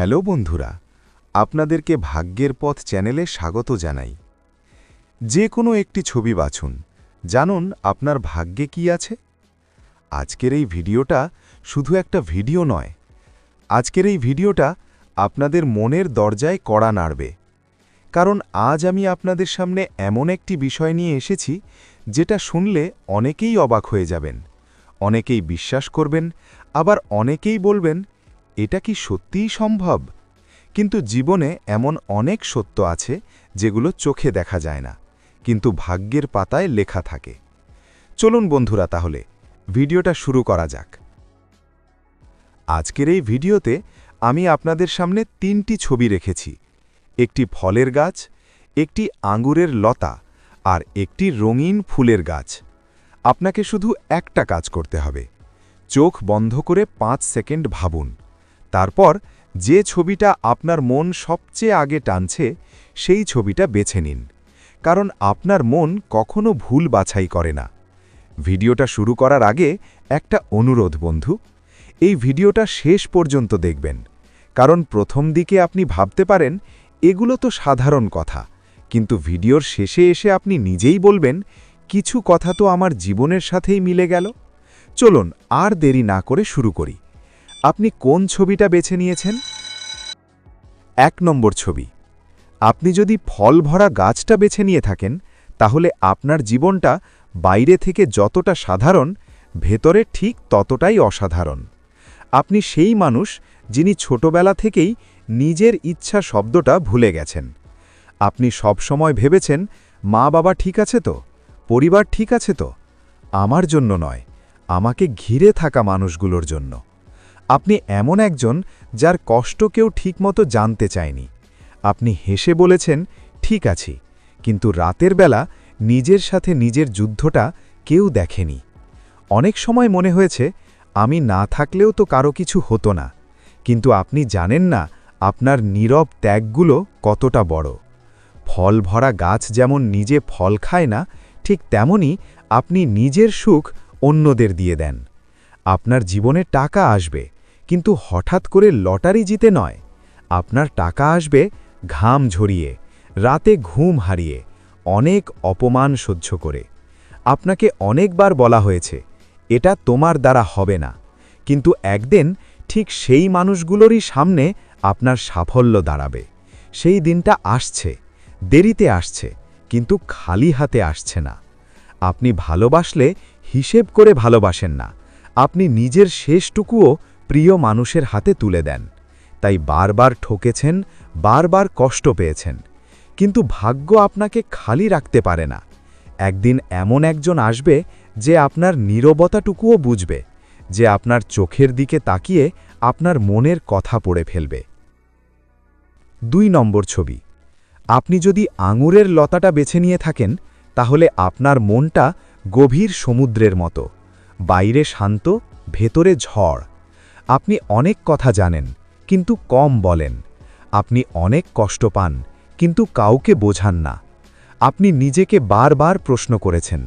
Hello বন্ধুরা, আপনাদেরকে ভাগ্যের পথ চ্যানেলে স্বাগত জানাই। যে কোনো একটি ছবি বাছুন, জানুন আপনার ভাগ্যে কি আছে। আজকের এই ভিডিওটা শুধু একটা ভিডিও নয়, আজকের এই ভিডিওটা আপনাদের মনের দরজায় কড়া নাড়বে। কারণ আজ আমি আপনাদের সামনে এমন একটি বিষয় নিয়ে এসেছি, যেটা শুনলে অনেকেই অবাক হয়ে যাবেন, অনেকেই বিশ্বাস করবেন, আবার অনেকেই বলবেন এটা কি সত্যিই সম্ভব? কিন্তু জীবনে এমন অনেক সত্য আছে যেগুলো চোখে দেখা যায় না, কিন্তু ভাগ্যের পাতায় লেখা থাকে। চলুন বন্ধুরা তাহলে, ভিডিওটা শুরু করা যাক। আজকের এই ভিডিওতে আমি আপনাদের সামনে তিনটি ছবি রেখেছি, একটি ফলের গাছ, একটি আঙ্গুরের লতা আর একটি রঙিন ফুলের গাছ। আপনাকে শুধু একটা কাজ করতে হবে, চোখ বন্ধ করে পাঁচ সেকেন্ড ভাবুন। তারপর যে ছবিটা আপনার মন সবচেয়ে আগে টানছে, সেই ছবিটা বেছে নিন। কারণ আপনার মন কখনো ভুল বাছাই করে না। ভিডিওটা শুরু করার আগে একটা অনুরোধ বন্ধু, এই ভিডিওটা শেষ পর্যন্ত দেখবেন। কারণ প্রথম দিকে আপনি ভাবতে পারেন, এগুলো তো সাধারণ কথা। কিন্তু ভিডিওর শেষে এসে আপনি নিজেই বলবেন, কিছু কথা তো আমার জীবনের সাথেই মিলে গেল। চলুন আর দেরি না করে শুরু করি। আপনি কোন ছবিটা বেছে নিয়েছেন? এক নম্বর ছবি। আপনি যদি ফল ভরা গাছটা বেছে নিয়ে থাকেন, তাহলে আপনার জীবনটা বাইরে থেকে যতটা সাধারণ, ভেতরে ঠিক ততটাই অসাধারণ। আপনি সেই মানুষ যিনি ছোটবেলা থেকেই নিজের ইচ্ছা শব্দটা ভুলে গেছেন। আপনি সবসময় ভেবেছেন, মা বাবা ঠিক আছে তো? পরিবার ঠিক আছে তো? আমার জন্য নয়, আমাকে ঘিরে থাকা মানুষগুলোর জন্য। আপনি এমন একজন যার কষ্ট কেউ ঠিকমতো জানতে চায়নি। আপনি হেসে বলেছেন, ঠিক আছি। কিন্তু রাতের বেলা নিজের সাথে নিজের যুদ্ধটা কেউ দেখেনি। অনেক সময় মনে হয়েছে, আমি না থাকলেও তো কারও কিছু হতো না। কিন্তু আপনি জানেন না আপনার নীরব ত্যাগগুলো কতটা বড়। ফল ভরা গাছ যেমন নিজে ফল খায় না, ঠিক তেমনি আপনি নিজের সুখ অন্যদের দিয়ে দেন। আপনার জীবনে টাকা আসবে কিন্তু হঠাৎ করে লটারি জিতে নয়। আপনার টাকা আসবে ঘাম ঝরিয়ে, রাতে ঘুম হারিয়ে, অনেক অপমান সহ্য করে। আপনাকে অনেকবার বলা হয়েছে, এটা তোমার দ্বারা হবে না। কিন্তু একদিন ঠিক সেই মানুষগুলোরই সামনে আপনার সাফল্য দাঁড়াবে। সেই দিনটা আসছে, দেরিতে আসছে, কিন্তু খালি হাতে আসছে না। আপনি ভালোবাসলে হিসেব করে ভালোবাসেন না। আপনি নিজের শেষটুকুও প্রিয় মানুষের হাতে তুলে দেন। তাই বারবার ঠকেছেন, বারবার কষ্ট পেয়েছেন। কিন্তু ভাগ্য আপনাকে খালি রাখতে পারে না। একদিন এমন একজন আসবে যে আপনার নীরবতাটুকুও বুঝবে, যে আপনার চোখের দিকে তাকিয়ে আপনার মনের কথা পড়ে ফেলবে। দুই নম্বর ছবি। আপনি যদি আঙুরের লতাটা বেছে নিয়ে থাকেন, তাহলে আপনার মনটা গভীর সমুদ্রের মতো। বাইরে শান্ত, ভেতরে ঝড়। আপনি অনেক কথা জানেন, কিন্তু কম বলেন। আপনি অনেক কষ্ট পান, কিন্তু কাউকে বোঝান না। আপনি নিজেকে বারবার প্রশ্ন করেছেন,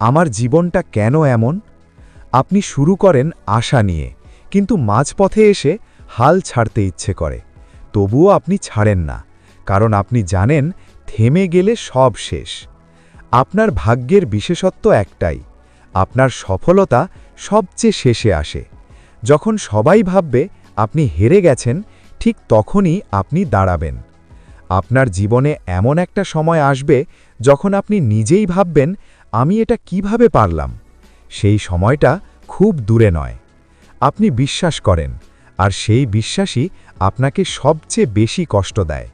আমার জীবনটা কেন এমন? আপনি শুরু করেন আশা নিয়ে, কিন্তু মাঝপথে এসে হাল ছাড়তে ইচ্ছে করে। তবুও আপনি ছাড়েন না, কারণ আপনি জানেন, থেমে গেলে সব শেষ। আপনার ভাগ্যের বিশেষত্ব একটাই, আপনার সফলতা সবচেয়ে শেষে আসে। যখন সবাই ভাববে আপনি হেরে গেছেন, ঠিক তখনই আপনি দাঁড়াবেন। আপনার জীবনে এমন একটা সময় আসবে যখন আপনি নিজেই ভাববেন, আমি এটা কীভাবে পারলাম? সেই সময়টা খুব দূরে নয়। আপনি বিশ্বাস করেন, আর সেই বিশ্বাসই আপনাকে সবচেয়ে বেশি কষ্ট দেয়।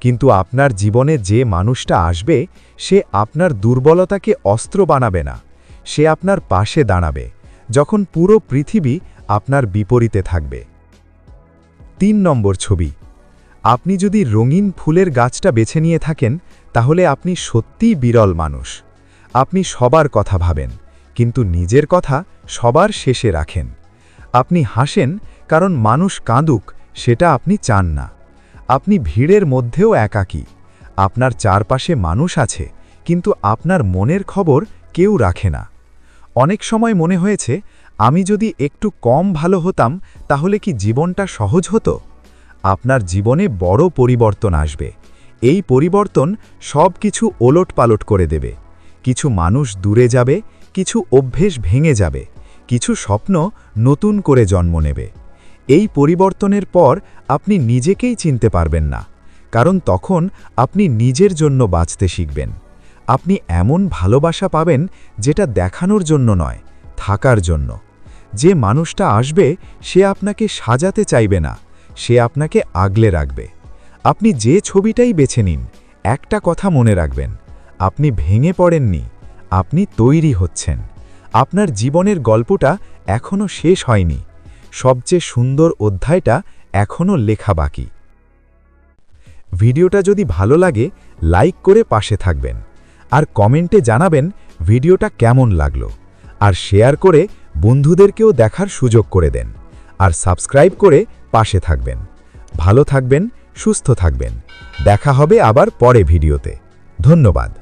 কিন্তু আপনার জীবনে যে মানুষটা আসবে, সে আপনার দুর্বলতাকে অস্ত্র বানাবে না। সে আপনার পাশে দাঁড়াবে। যখন পুরো পৃথিবী আপনার বিপরীতে থাকবে। তিন নম্বর ছবি। আপনি যদি রঙিন ফুলের গাছটা বেছে নিয়ে থাকেন, তাহলে আপনি সত্যিই বিরল মানুষ। আপনি সবার কথা ভাবেন, কিন্তু নিজের কথা সবার শেষে রাখেন। আপনি হাসেন, কারণ মানুষ কাঁদুক, সেটা আপনি চান না। আপনি ভিড়ের মধ্যেও একাকী। আপনার চারপাশে মানুষ আছে, কিন্তু আপনার মনের খবর কেউ রাখে না। অনেক সময় মনে হয়েছে আমি যদি একটু কম ভালো হতাম, তাহলে কি জীবনটা সহজ হতো? আপনার জীবনে বড় পরিবর্তন আসবে। এই পরিবর্তন সব কিছু ওলট পালট করে দেবে। কিছু মানুষ দূরে যাবে, কিছু অভ্যেস ভেঙে যাবে, কিছু স্বপ্ন নতুন করে জন্ম নেবে। এই পরিবর্তনের পর আপনি নিজেকেই চিনতে পারবেন না, কারণ তখন আপনি নিজের জন্য বাঁচতে শিখবেন। আপনি এমন ভালোবাসা পাবেন যেটা দেখানোর জন্য নয়, থাকার জন্য। যে মানুষটা আসবে, সে আপনাকে সাজাতে চাইবে না, সে আপনাকে আগলে রাখবে। আপনি যে ছবিটাই বেছে নিন, একটা কথা মনে রাখবেন, আপনি ভেঙে পড়েননি, আপনি তৈরি হচ্ছেন। আপনার জীবনের গল্পটা এখনও শেষ হয়নি, সবচেয়ে সুন্দর অধ্যায়টা এখনও লেখা বাকি। ভিডিওটা যদি ভালো লাগে, লাইক করে পাশে থাকবেন, আর কমেন্টে জানাবেন ভিডিওটা কেমন লাগল, আর শেয়ার করে বন্ধুদেরকেও দেখার সুযোগ করে দেন আর সাবস্ক্রাইব করে পাশে থাকবেন। ভালো থাকবেন, সুস্থ থাকবেন। দেখা হবে আবার পরে ভিডিওতে। ধন্যবাদ।